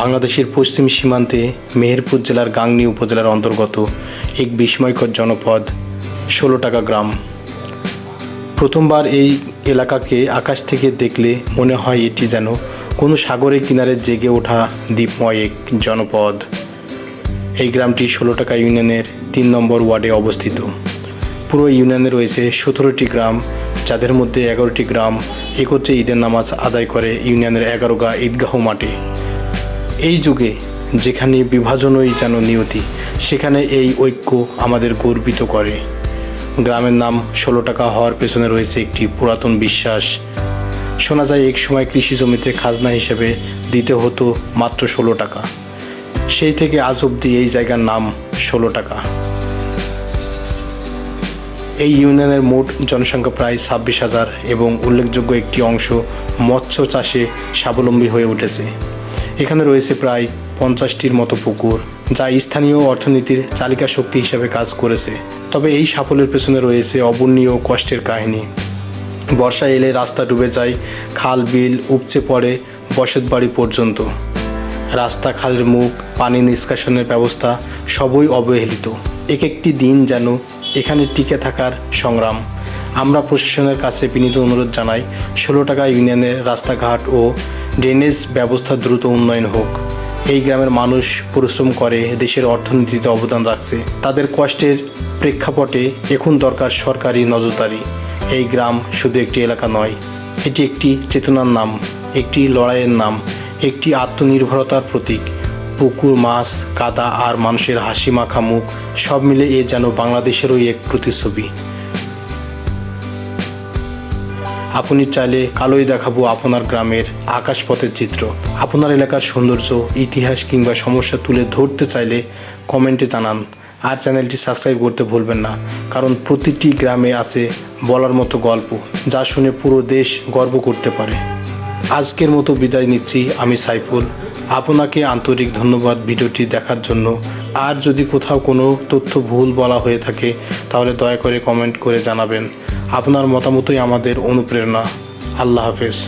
বাংলাদেশের পশ্চিম সীমান্তে মেহেরপুর জেলার গাংনী উপজেলার অন্তর্গত এক বিস্ময়কর জনপদ, ষোলো টাকা গ্রাম। প্রথমবার এই এলাকাকে আকাশ থেকে দেখলে মনে হয় এটি যেন কোনো সাগরের কিনারে জেগে ওঠা দ্বীপময় এক জনপদ। এই গ্রামটি ষোলো টাকা ইউনিয়নের তিন নম্বর ওয়ার্ডে অবস্থিত। পুরো ইউনিয়নে রয়েছে সতেরোটি গ্রাম, যাদের মধ্যে এগারোটি গ্রাম একত্রে ঈদের নামাজ আদায় করে ইউনিয়নের এগারোগা ঈদগাহ মাঠে। এই যুগে যেখানে বিভাজনই যেন নিয়তি, সেখানে এই ঐক্য আমাদের গর্বিত করে। গ্রামের নাম ষোলো টাকা হওয়ার পেছনে রয়েছে একটি পুরাতন বিশ্বাস। শোনা যায় এক সময় কৃষি জমিতে খাজনা হিসেবে দিতে হতো মাত্র ষোলো টাকা। সেই থেকে আজ অবধি এই জায়গার নাম ষোলো টাকা। এই ইউনিয়নের মোট জনসংখ্যা প্রায় ছাব্বিশ হাজার এবং উল্লেখযোগ্য একটি অংশ মৎস্য চাষে স্বাবলম্বী হয়ে উঠেছে। এখানে রয়েছে প্রায় পঞ্চাশটির মতো পুকুর, যা স্থানীয় অর্থনীতির চালিকা শক্তি হিসেবে কাজ করেছে। তবে এই সাফল্যের পেছনে রয়েছে অবর্ণীয় কষ্টের কাহিনী। বর্ষা এলে রাস্তা ডুবে যায়, খাল বিল উপচে পড়ে বসত বাড়ি পর্যন্ত। রাস্তা খালের মুখ, পানি নিষ্কাশনের ব্যবস্থা সবই অবহেলিত। এক একটি দিন যেন এখানে টিকে থাকার সংগ্রাম। আমরা প্রশাসনের কাছে বিনীত অনুরোধ জানাই, ষোলো টাকা ইউনিয়নের রাস্তাঘাট ও ড্রেনেজ ব্যবস্থা দ্রুত উন্নয়ন হোক। এই গ্রামের মানুষ পরিশ্রম করে দেশের অর্থনীতিতে অবদান রাখছে। তাদের কষ্টের প্রেক্ষাপটে এখন দরকার সরকারি নজরদারি। এই গ্রাম শুধু একটি এলাকা নয়, এটি একটি চেতনার নাম, একটি লড়াইয়ের নাম, একটি আত্মনির্ভরতার প্রতীক। পুকুর, মাছ, কাদা আর মানুষের হাসি মাখা মুখ সব মিলে এ যেন বাংলাদেশেরই এক প্রতিচ্ছবি। আপনি চাইলে কালোই দেখাবো আপনার গ্রামের আকাশপথের চিত্র। আপনার এলাকার সৌন্দর্য, ইতিহাস কিংবা সমস্যা তুলে ধরতে চাইলে কমেন্টে জানান। আর চ্যানেলটি সাবস্ক্রাইব করতে ভুলবেন না, কারণ প্রতিটি গ্রামে আছে বলার মতো গল্প, যা শুনে পুরো দেশ গর্ব করতে পারে। আজকের মতো বিদায় নিচ্ছি আমি সাইফুল। আপনাকে আন্তরিক ধন্যবাদ ভিডিওটি দেখার জন্য। আর যদি কোথাও কোনো তথ্য ভুল বলা হয়ে থাকে, তাহলে দয়া করে কমেন্ট করে জানাবেন। আপনার মতামতই আমাদের অনুপ্রেরণা। আল্লাহ হাফেজ।